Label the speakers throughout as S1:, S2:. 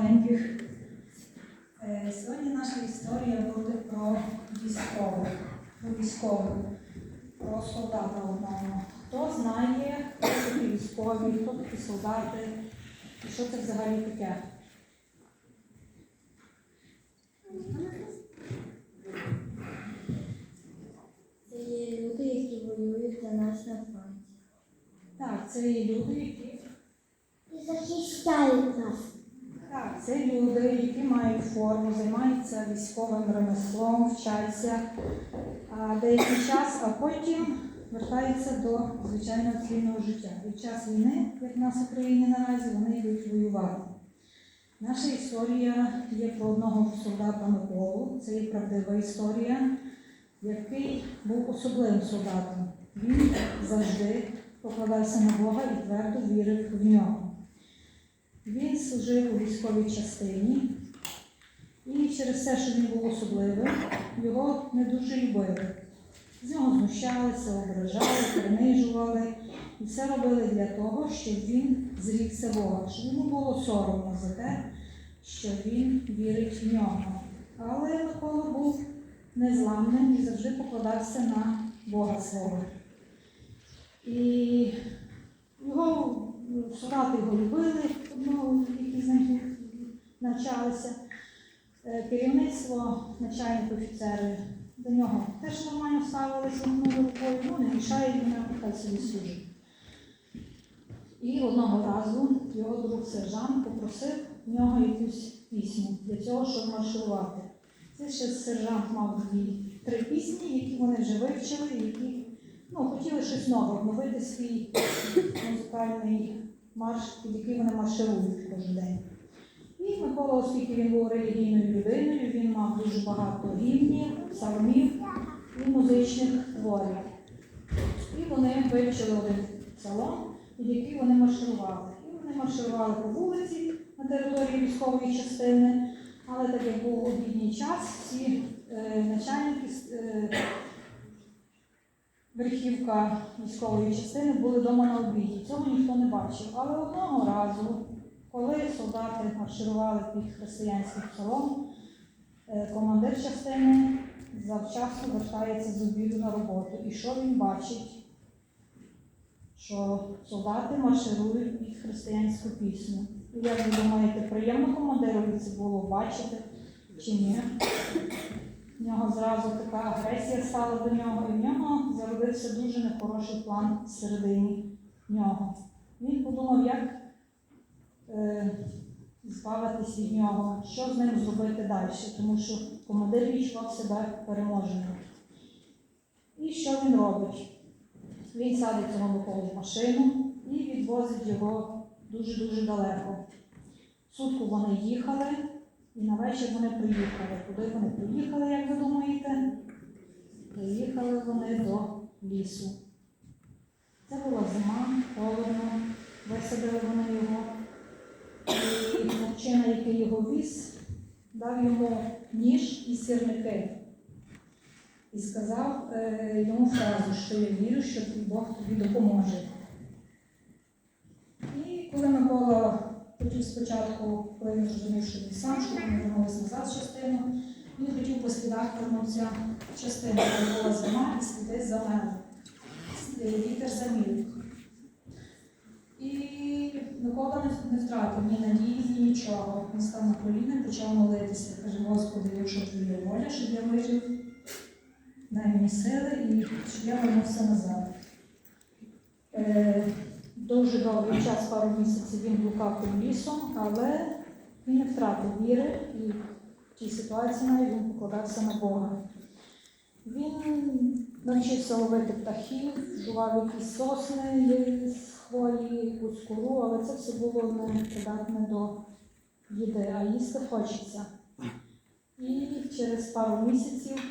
S1: маленьких. Е, Сьогодні наша історія буде про військових, про військових, про солдата одного. Хто знає, хто такі військові, хто такі солдати і що це взагалі таке?
S2: Це є люди, які воюють за нас на фронті.
S1: Так, це є люди, які
S2: захищають нас.
S1: Це люди, які мають форму, займаються військовим ремеслом, вчаться деякий час, а потім вертаються до звичайного цивільного життя. Під час війни, як в нас в Україні наразі, вони йдуть воювати. Наша історія є про одного солдата Миколу. Це є правдива історія, який був особливим солдатом. Він завжди покладався на Бога і твердо вірив в нього. Він служив у військовій частині, і через те, що він був особливим, його не дуже любили. З нього знущалися, ображали, принижували. І все робили для того, щоб він зрікся Бога, щоб йому було соромно за те, що він вірить в нього. Але Микола був незламним і завжди покладався на Бога свого. І його солдати його любили, ну, які з ним навчалися. Е, Керівництво, начальник офіцери до нього теж нормально ставилися рукою, ну не мішають йому, хай собі служить. І одного разу його друг сержант попросив в нього якусь пісню для цього, щоб марширувати. Це ще сержант мав дві три пісні, які вони вже вивчили, які ну, хотіли щось нове, обновити свій музикальний марш, під який вони марширують кожен день. І Микола, оскільки він був релігійною людиною, він мав дуже багато гімнів, псалмів і музичних творів. І вони вивчили один псалом, під який вони марширували. І вони марширували по вулиці на території військової частини, але так як був обідній час, всі е, начальники е, верхівка військової частини були вдома на обіді. Цього ніхто не бачив. Але одного разу, коли солдати марширували під християнським псалом, е, командир частини завчасно вертається з обіду на роботу. І що він бачить? Що солдати марширують під християнську пісню. І як ви думаєте, приємно командирові це було бачити чи ні? В нього зразу така агресія стала до нього, і в нього зародився дуже нехороший план всередині нього. Він подумав, як е, збавитись від нього, що з ним зробити далі, тому що командир відчував себе переможеним. І що він робить? Він садить цього Миколу в машину і відвозить його дуже-дуже далеко. Сутку вони їхали, і на вечір вони приїхали. Куди вони приїхали, як ви думаєте? Приїхали вони до лісу. Це була зима, холодно, висадили вони його. І хлопчина, який його віз, дав йому ніж і сірники. І сказав е, йому фразу, що я вірю, що Бог тобі допоможе. І коли Микола хотів спочатку, коли він зрозумів, що він сам, що вони вернулися назад частину, він хотів по слідах вернутися частину, де була зима і сліди. Е, Вітер замів. І Микола не, втратив ні надії, ні нічого. Він став на коліна, почав молитися. Каже, Господи, якщо твоя воля, щоб я вижив, дай мені сили і щоб я вернувся назад. Дуже довгий час, пару місяців він блукав тим лісом, але він не втратив віри і в тій ситуації навіть він покладався на Бога. Він навчився ловити птахів, жував якісь сосни з хвої, якусь кору, але це все було не придатне до їди, а їсти хочеться. І через пару місяців,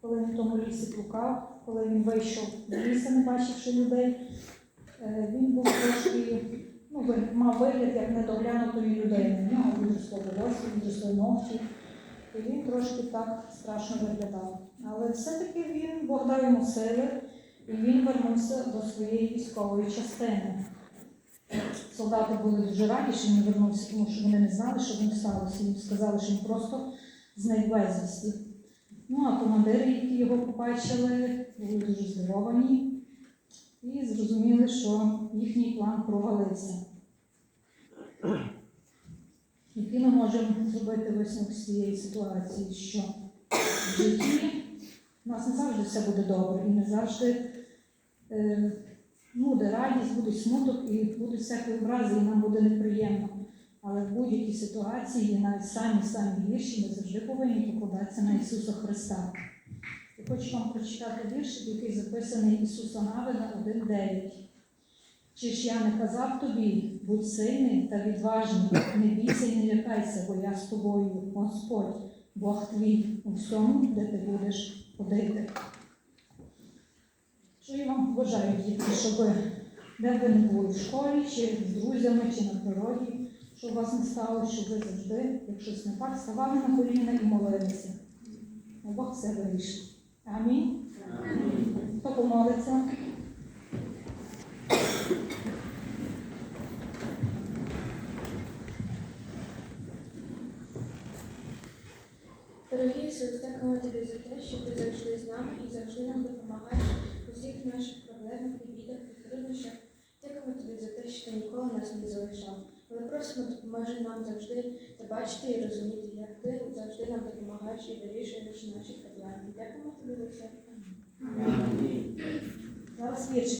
S1: коли він в тому лісі блукав, коли він вийшов з лісу, не бачивши людей, Він був трошки, ну, мав вигляд як недоглянутої людини. В нього відросло волосся, відросли ногті. І він трошки так страшно виглядав. Але все-таки він Бог йому сили, і він вернувся до своєї військової частини. Солдати були дуже раді, що він вернувся, тому що вони не знали, що ним сталося. Їм сказали, що він просто зник безвісті. Ну а командири, які його побачили, були дуже здивовані і зрозуміли, що їхній план провалився. Який ми можемо зробити висновок з цієї ситуації, що в житті у нас не завжди все буде добре, і не завжди е, ну, буде радість, буде смуток і будуть всякі образи, і нам буде неприємно. Але в будь-якій ситуації, навіть самі самі гірші, ми завжди повинні покладатися на Ісуса Христа. Хочу вам прочитати вірш, який записаний Ісуса Навина 1.9. Чи ж я не казав тобі, будь сильний та відважний, не бійся і не лякайся, бо я з тобою, Господь, Бог твій, у всьому, де ти будеш ходити. Що я вам бажаю, діти, щоб де ви не були в школі, чи з друзями, чи на природі, щоб у вас не стало, щоб ви завжди, як щось не так, ставали на коліна і молилися. Бог все вирішить. Амінь. Хто помолиться?
S3: Дорогі Ісус, дякуємо тобі за те, що ти завжди з нами і завжди нам допомагаєш у всіх наших проблемах і бідах і труднощах. Дякуємо тобі за те, що ти ніколи нас не залишав. Але просимо допоможи нам завжди те бачити і розуміти, як ти завжди нам допомагаєш і вирішуєш наші проблеми. Дякуємо тобі за.
S1: Зараз віршик.